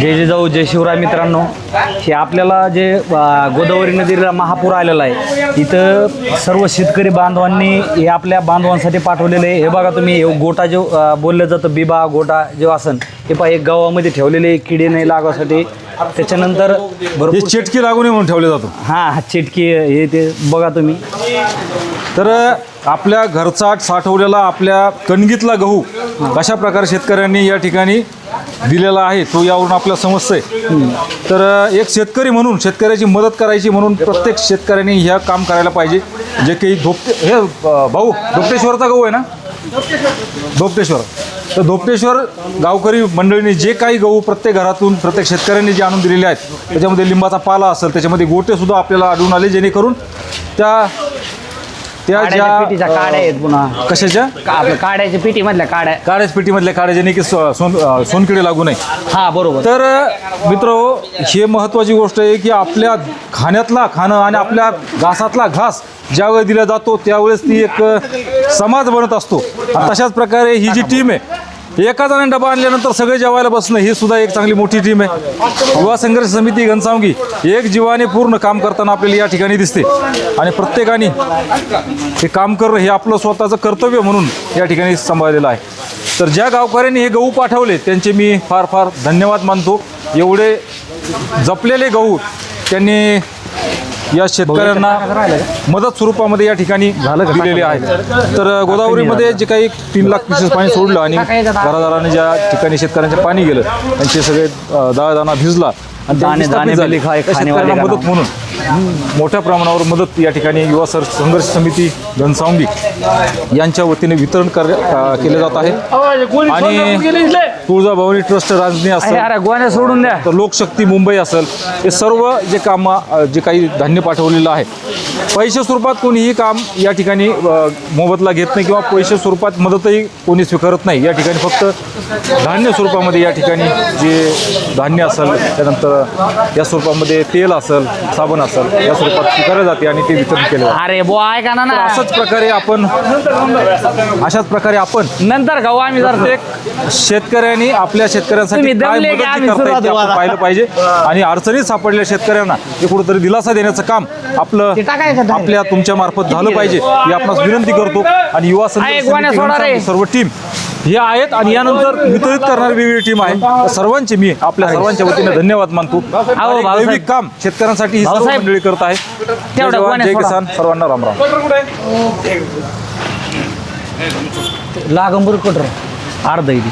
जय जिजाऊ जय शिवराय मित्रांनो. हे आपल्याला जे गोदावरी नदीला महापूर आलेला आहे इथं सर्व शेतकरी बांधवांनी हे आपल्या बांधवांसाठी पाठवलेले आहे. हे बघा तुम्ही हे गोटा जो बोललं जातं बिबा गोटा जो असन हे पहा एक गावामध्ये ठेवलेले किडे नाही लागण्यासाठी त्याच्यानंतर भरपूर चेटकी लागू नये म्हणून ठेवले जातो. हां हा चिटकी हे ते बघा तुम्ही. तर आपल्या घरचा साठवलेला आपल्या कणगीतला गहू कशा प्रकारे शेतकऱ्यांनी या ठिकाणी दिलेला आहे तो यावरून आपल्याला समजतंय. तर एक शेतकरी म्हणून शेतकऱ्याची मदत करायची म्हणून प्रत्येक शेतकऱ्याने ह्या काम करायला पाहिजे. जे काही धोपटे हे भाऊ धोपटेश्वरचा गहू आहे ना? धोपटेश्वर. तर धोपटेश्वर गावकरी मंडळीने जे काही गहू प्रत्येक घरातून प्रत्येक शेतकऱ्यांनी जे आणून दिलेले आहेत त्याच्यामध्ये लिंबाचा पाला असेल त्याच्यामध्ये गोटेसुद्धा आपल्याला आढळून आले जेणेकरून त्या त्या काड्याच्या ज्या पिठीच्या काड्या आहेत पुन्हा. कशाच्या? का आपल्या काड्याच्या पिठीमधल्या काड्या. काड्याच पेटीमधल्या काड्या ज्याने की सो- सोन अ, सोनकिडे लागू नये. हा बरोबर. तर मित्र हे महत्त्वाची गोष्ट आहे की आपल्या खाण्यातला खाणं आणि आपल्या घासातला घास ज्यावेळी दिला जातो त्यावेळेस ती एक समाज बनत असतो. आणि तशाच प्रकारे ही जी टीम आहे एका जणांनी डबा आणल्यानंतर सगळे जेवायला बसणं ही सुद्धा एक चांगली मोठी टीम आहे. युवा संघर्ष समिती घनसावंगी एक जीवाने पूर्ण काम करताना आपल्याला या ठिकाणी दिसते. आणि प्रत्येकाने हे काम करणं हे आपलं स्वतःचं कर्तव्य म्हणून या ठिकाणी सांभाळलेलं आहे. तर ज्या गावकऱ्यांनी हे गहू पाठवले त्यांचे मी फार फार धन्यवाद मानतो. एवढे जपलेले गहू त्यांनी या शेतकऱ्यांना मदत स्वरूपामध्ये या ठिकाणी दिलेले आहेत तर गोदावरीमध्ये जे काही तीन लाख पिसेस पाणी सोडलं आणि घरादाराने ज्या ठिकाणी शेतकऱ्यांचे पाणी गेलं त्यांचे सगळे दाणा भिजला आणि शेतकऱ्यांना मदत म्हणून मोठ्या प्रमाणावर मदत या ठिकाणी युवा सर संघर्ष समिती घनसावंगी यांच्या वतीने वितरण कर केले जात आहे. आणि तुळजाभवानी ट्रस्ट राजनी असेल सोडून द्या. तर लोकशक्ती मुंबई असेल हे सर्व जे काम जे काही धान्य पाठवलेलं आहे. पैसे स्वरूपात कोणीही काम या ठिकाणी मोबदला घेत नाही किंवा पैसे स्वरूपात मदतही कोणी स्वीकारत नाही. या ठिकाणी फक्त धान्य स्वरूपामध्ये या ठिकाणी जे धान्य असेल त्यानंतर या स्वरूपामध्ये तेल असेल साबण असेल या स्वरूपात स्वीकारले जाते आणि ते वितरण केले अरे बो ना तर ना अशाच प्रकारे आपण अशाच प्रकारे आपण नंतर खाऊ आम्ही प्रत्येक शेतकऱ्यांनी आपल्या शेतकऱ्यांसाठी काय की मदत करता. पाहिलं पाहिजे. आणि अडचणीत सापडलेल्या शेतकऱ्यांना हे कुठेतरी दिलासा देण्याचं काम आपलं टाकायचं बाहेर. आपल्या तुमच्या मार्फत झालं पाहिजे. ही आपणास विनंती करतो आणि युवा सर्व टीम हे आहेत आणि यानंतर वितरित करणारी वेगळी टीम आहे. सर्वांचे मी आपल्या सर्वांच्या वतीने धन्यवाद मानतो. काम शेतकऱ्यांसाठी ही सर्व. मंडळी करत आहे. जय. किसान. सर्वांना राम राम. लागंबर कटर अर्धा